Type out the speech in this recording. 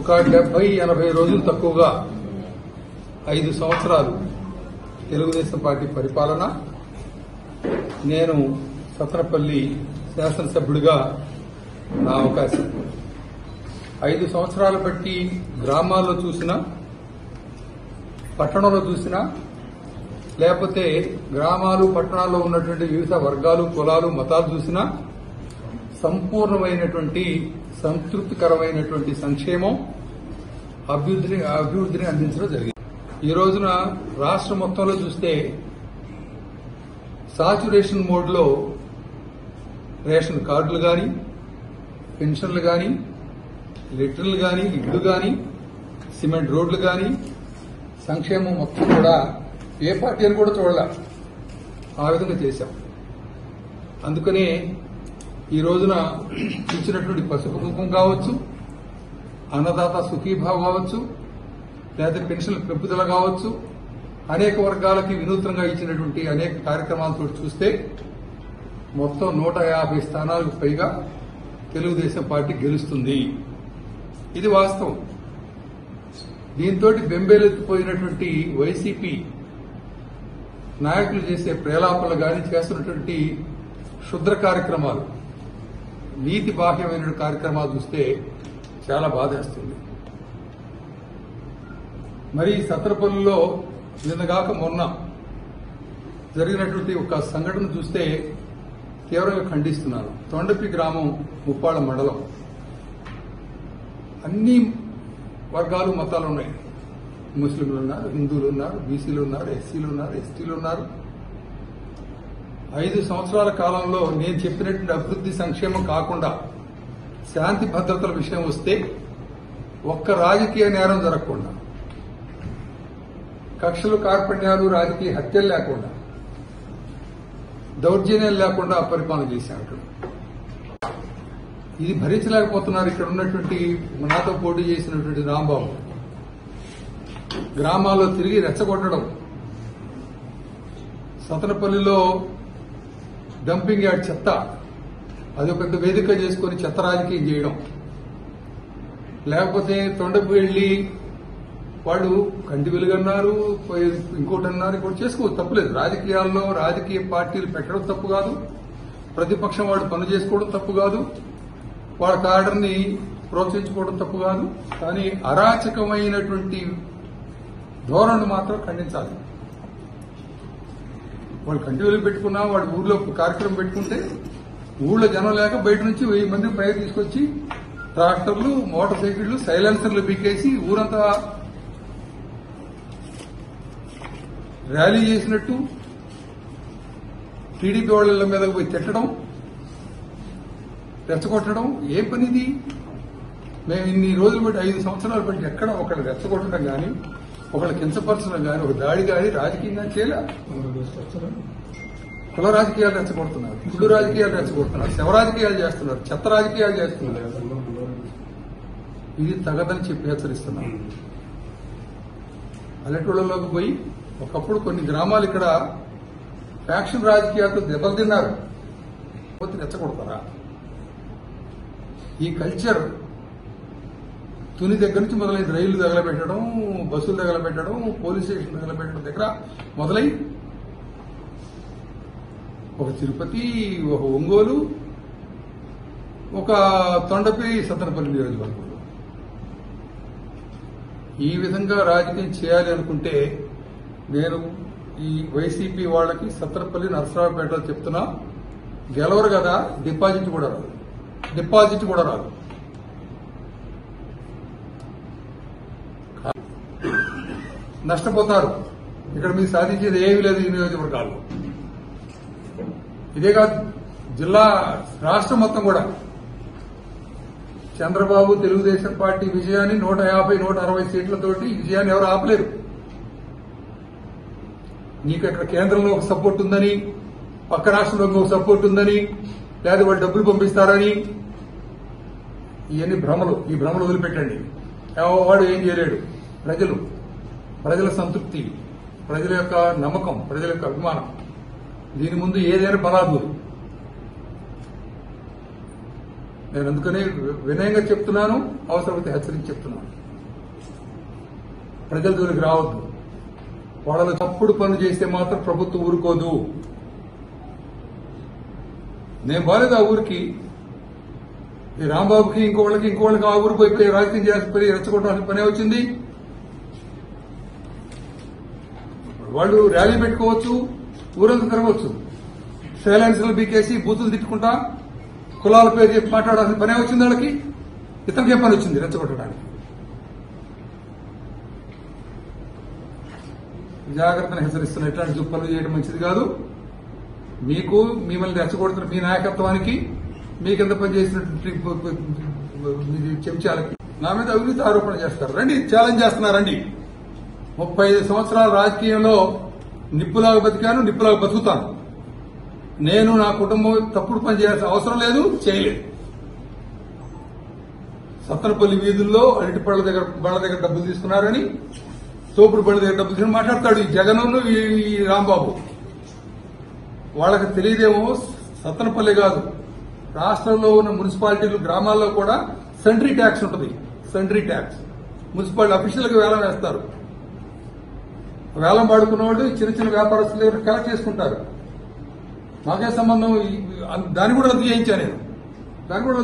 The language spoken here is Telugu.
ఒక డెబ్బై ఎనభై రోజులు తక్కువగా ఐదు సంవత్సరాలు తెలుగుదేశం పార్టీ పరిపాలన. నేను సత్రపల్లి శాసనసభ్యుడిగా నా అవకాశం. ఐదు సంవత్సరాలు బట్టి గ్రామాల్లో చూసినా పట్టణంలో చూసినా లేకపోతే గ్రామాలు పట్టణాల్లో ఉన్నటువంటి వివిధ వర్గాలు కులాలు మతాలు చూసినా సంపూర్ణమైనటువంటి సంతృప్తికరమైనటువంటి సంక్షేమం అభివృద్ధిని అభివృద్ధిని అందించడం జరిగింది. ఈ రోజున రాష్ట్ర మొత్తంలో చూస్తే సాచురేషన్ మోడ్లో రేషన్ కార్డులు కానీ పెన్షన్లు కానీ లిటర్లు కానీ ఇళ్ళు కానీ సిమెంట్ రోడ్లు కానీ సంక్షేమం మొత్తం కూడా ఏ పార్టీ అని కూడా చూడాల. ఆ విధంగా చేశాం. అందుకనే ఈ రోజున ఇచ్చినటువంటి పసుపు కుంకుమ కావచ్చు అన్నదాత సుఖీభావ కావచ్చు లేదా పెన్షన్ల పెంపుదల కావచ్చు అనేక వర్గాలకి వినూత్నంగా ఇచ్చినటువంటి అనేక కార్యక్రమాలతో చూస్తే మొత్తం నూట యాభై స్థానాలకు పైగా తెలుగుదేశం పార్టీ గెలుస్తుంది. ఇది వాస్తవం. దీంతో బెంబేలెత్తిపోయినటువంటి వైసీపీ నాయకులు చేసే ప్రేలాపనలు కానీ చేస్తున్నటువంటి క్షుద్ర కార్యక్రమాలు. నీతి బాహ్యమైన కార్యక్రమాలు చూస్తే చాలా బాధేస్తుంది మరి సత్రపల్లిలో నిన్నగాక మొన్న జరిగినటువంటి ఒక సంఘటన చూస్తే తీవ్రంగా ఖండిస్తున్నాను తొండపి గ్రామం ముప్పాళ్ళ మండలం. అన్ని వర్గాలు మతాలు ఉన్నాయి. ముస్లింలు ఉన్నారు హిందువులు ఉన్నారు బీసీలు ఉన్నారు ఎస్సీలు ఉన్నారు ఎస్టీలు ఉన్నారు. ఐదు సంవత్సరాల కాలంలో నేను చెప్పినటువంటి అభివృద్ధి సంక్షేమం కాకుండా శాంతి భద్రతల విషయం వస్తే ఒక్క రాజకీయ నేరం జరగకుండా కక్షలు కార్పణ్యాలు రాజకీయ హత్యలు లేకుండా దౌర్జన్యం లేకుండా పరిపాలన చేశాడు ఇది భరించలేకపోతున్నారు ఇక్కడ ఉన్నటువంటి నాతో పోటీ చేసినటువంటి రాంబాబు. గ్రామాల్లో తిరిగి రెచ్చగొట్టడం సతనపల్లిలో డంపింగ్ యార్డ్ చెత్త. అది పెద్ద వేదిక చేసుకుని చెత్త రాజకీయం చేయడం. లేకపోతే తొండకు వెళ్ళి వాళ్ళు కంటి వెలుగన్నారు ఇంకోటి అన్నారు ఇంకోటి చేసుకోవచ్చు తప్పులేదు. రాజకీయాల్లో రాజకీయ పార్టీలు పెట్టడం తప్పు కాదు. ప్రతిపక్షం వాడు పని చేసుకోవడం తప్పు కాదు. వాళ్ళ కార్డర్ని ప్రోత్సహించుకోవడం తప్పు కాదు. కానీ అరాచకమైనటువంటి ధోరణి మాత్రం ఖండించాలి. వాళ్ళు కంటిన్యూలు పెట్టుకున్నా వాడు ఊర్లో కార్యక్రమం పెట్టుకుంటే ఊళ్ళో జనం లేక బయట నుంచి వెయ్యి మంది పైకి తీసుకొచ్చి ట్రాక్టర్లు మోటార్ సైకిళ్ళు సైలెన్సర్లు బీకేసి ఊరంతా ర్యాలీ చేసినట్టు టీడీపీ వాళ్ళ మీద పోయి తిట్టడం రెచ్చగొట్టడం ఏ పనిది? మేము ఇన్ని రోజులు బట్టి ఐదు సంవత్సరాలు బట్టి ఎక్కడ ఒకళ్ళు రెచ్చగొట్టడం కానీ ఒకళ్ళు కించపరచడం కానీ ఒక దాడి కానీ రాజకీయంగా చేయలే. కుల రాజకీయాలు రెచ్చగొడుతున్నారు కుళ్ళు రాజకీయాలు రెచ్చగొడుతున్నారు శవ రాజకీయాలు చేస్తున్నారు చెత్త రాజకీయాలు చేస్తున్నారు. ఇది తగదని చెప్పి హెచ్చరిస్తున్నాం పల్లెటూళ్ళలోకి పోయి ఒకప్పుడు కొన్ని గ్రామాలు ఇక్కడ ఫ్యాక్షన్ రాజకీయాలతో దెబ్బలు తిన్నారు రెచ్చగొడతారా? ఈ కల్చర్ తుని దగ్గర నుంచి మొదలైంది రైళ్ళు తగలబెట్టడం బస్సులు తగలబెట్టడం పోలీస్ స్టేషన్ తగలబెట్టడం దగ్గర మొదలై ఒక తిరుపతి ఒక ఒంగోలు ఒక తొండపి సత్తనపల్లి నియోజకవర్గంలో. ఈ విధంగా రాజకీయం చేయాలి అనుకుంటే నేను ఈ వైసీపీ వాళ్ళకి సత్తనపల్లి నరసరావుపేటలో చెప్తున్నా గెలవరు కదా డిపాజిట్ కూడా రాదు. డిపాజిట్ కూడా రాదు. నష్టపోతారు. ఇక్కడ మీరు సాధించేది ఏమీ లేదు ఈ నియోజకవర్గాల్లో. ఇదే కాదు జిల్లా రాష్ట్రం మొత్తం కూడా. చంద్రబాబు తెలుగుదేశం పార్టీ విజయాన్ని నూట యాభై నూట అరవై సీట్లతోటి విజయాన్ని ఎవరు ఆపలేరు. నీకు ఇక్కడ కేంద్రంలో ఒక సపోర్ట్ ఉందని పక్క రాష్ట్రంలో ఒక సపోర్ట్ ఉందని లేదా వాళ్ళు డబ్బులు పంపిస్తారని. ఇవన్నీ భ్రమలు. ఈ భ్రమలు వదిలిపెట్టండి. వాడు ఏం చేయలేడు. ప్రజలు ప్రజల సంతృప్తి ప్రజల యొక్క నమ్మకం ప్రజల యొక్క అభిమానం. దీని ముందు ఏదైనా బలాదు నేను అందుకని వినయంగా చెప్తున్నాను అవసరమైతే హెచ్చరించి చెప్తున్నాను. ప్రజల జోలికి రావద్దు. వాళ్ళలో తప్పుడు పనులు చేస్తే మాత్రం ప్రభుత్వం ఊరుకోదు. నేను బాలేదు ఆ ఊరికి. ఈ రాంబాబుకి ఇంకోళ్ళకి ఇంకోళ్ళకి ఆ ఊరికి పోయి రాజకీయం చేసి రెచ్చగొట్టాల్సిన పనే వచ్చింది. వాళ్ళు ర్యాలీ పెట్టుకోవచ్చు ఊరంతా తిరగవచ్చు. సైలెన్స్లు బీకేసి బూతులు తిట్టుకుంటా కులాల పేరు చెప్పి మాట్లాడాల్సిన పనే వచ్చింది వాళ్ళకి? ఇతనికి ఏం పని వచ్చింది రెచ్చగొట్టడానికి? జాగ్రత్తను హెచ్చరిస్తున్న ఇట్లాంటి జుప్పలు చేయడం మంచిది కాదు. మీకు మిమ్మల్ని రెచ్చగొడుతున్న మీ నాయకత్వానికి మీ కింద పనిచేసినటువంటి చెంచాలకి నా మీద అవినీతి ఆరోపణ చేస్తారు. రండి ఛాలెంజ్ చేస్తున్నారు రండి. ముప్పై ఐదు సంవత్సరాల రాజకీయంలో నిప్పులాగా బతికాను నిప్పులాగా బతుకుతాను. నేను నా కుటుంబం తప్పుడు పని చేయాల్సిన అవసరం లేదు చేయలేదు. సత్తనపల్లి వీధుల్లో అరటి పళ్ళ దగ్గర బళ్ళ దగ్గర డబ్బులు తీసుకున్నారని తోపుడు బళ్ళ దగ్గర డబ్బులు తీసుకుని మాట్లాడతాడు ఈ జగన్ ఈ రాంబాబు. వాళ్ళకి తెలియదేమో సత్తనపల్లి కాదు. రాష్ట్రంలో ఉన్న మున్సిపాలిటీలు గ్రామాల్లో కూడా సెంట్రీ ట్యాక్స్ ఉంటుంది. Sentry tax. మున్సిపాలిటీ అఫీషియల్గా వేలం వేస్తారు. వేలం పాడుకున్న చిన్న చిన్న వ్యాపారస్తులు దగ్గర కలెక్ట్ చేసుకుంటారు. మాకే సంబంధం దాన్ని కూడా రద్దు నేను. దాన్ని కూడా